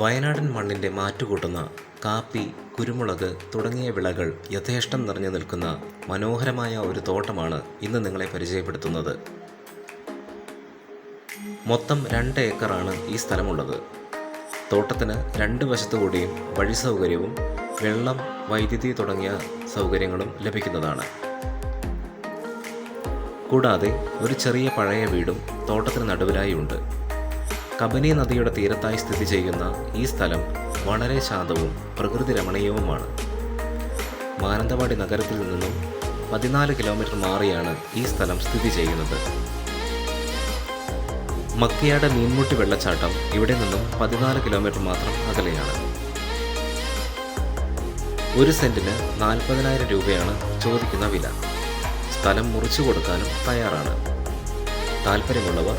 വയനാടൻ മണ്ണിന്റെ മാറ്റുകൂട്ടുന്ന കാപ്പി കുരുമുളക് തുടങ്ങിയ വിളകൾ യഥേഷ്ടം നിറഞ്ഞു നിൽക്കുന്ന മനോഹരമായ ഒരു തോട്ടമാണ് ഇന്ന് നിങ്ങളെ പരിചയപ്പെടുത്തുന്നത്. മൊത്തം രണ്ട് ഏക്കറാണ് ഈ സ്ഥലമുള്ളത്. തോട്ടത്തിന് രണ്ട് വശത്തുകൂടിയും വഴി സൗകര്യവും വെള്ളം വൈദ്യുതി തുടങ്ങിയ സൗകര്യങ്ങളും ലഭിക്കുന്നതാണ്. കൂടാതെ ഒരു ചെറിയ പഴയ വീടും തോട്ടത്തിന് നടുവിലായി ഉണ്ട്. കബനി നദിയുടെ തീരത്തായി സ്ഥിതി ചെയ്യുന്ന ഈ സ്ഥലം വളരെ ശാന്തവും പ്രകൃതി രമണീയവുമാണ്. മാനന്തവാടി നഗരത്തിൽ നിന്നും പതിനാല് കിലോമീറ്റർ മാറിയാണ് ഈ സ്ഥലം സ്ഥിതി ചെയ്യുന്നത്. മക്കിയാട് മീൻമുട്ടി വെള്ളച്ചാട്ടം ഇവിടെ നിന്നും പതിനാല് കിലോമീറ്റർ മാത്രം അകലെയാണ്. ഒരു സെന്റിന് നാൽപ്പതിനായിരം രൂപയാണ് ചോദിക്കുന്ന വില. സ്ഥലം മുറിച്ചു കൊടുക്കാനും തയ്യാറാണ്. താല്പര്യമുള്ളവർ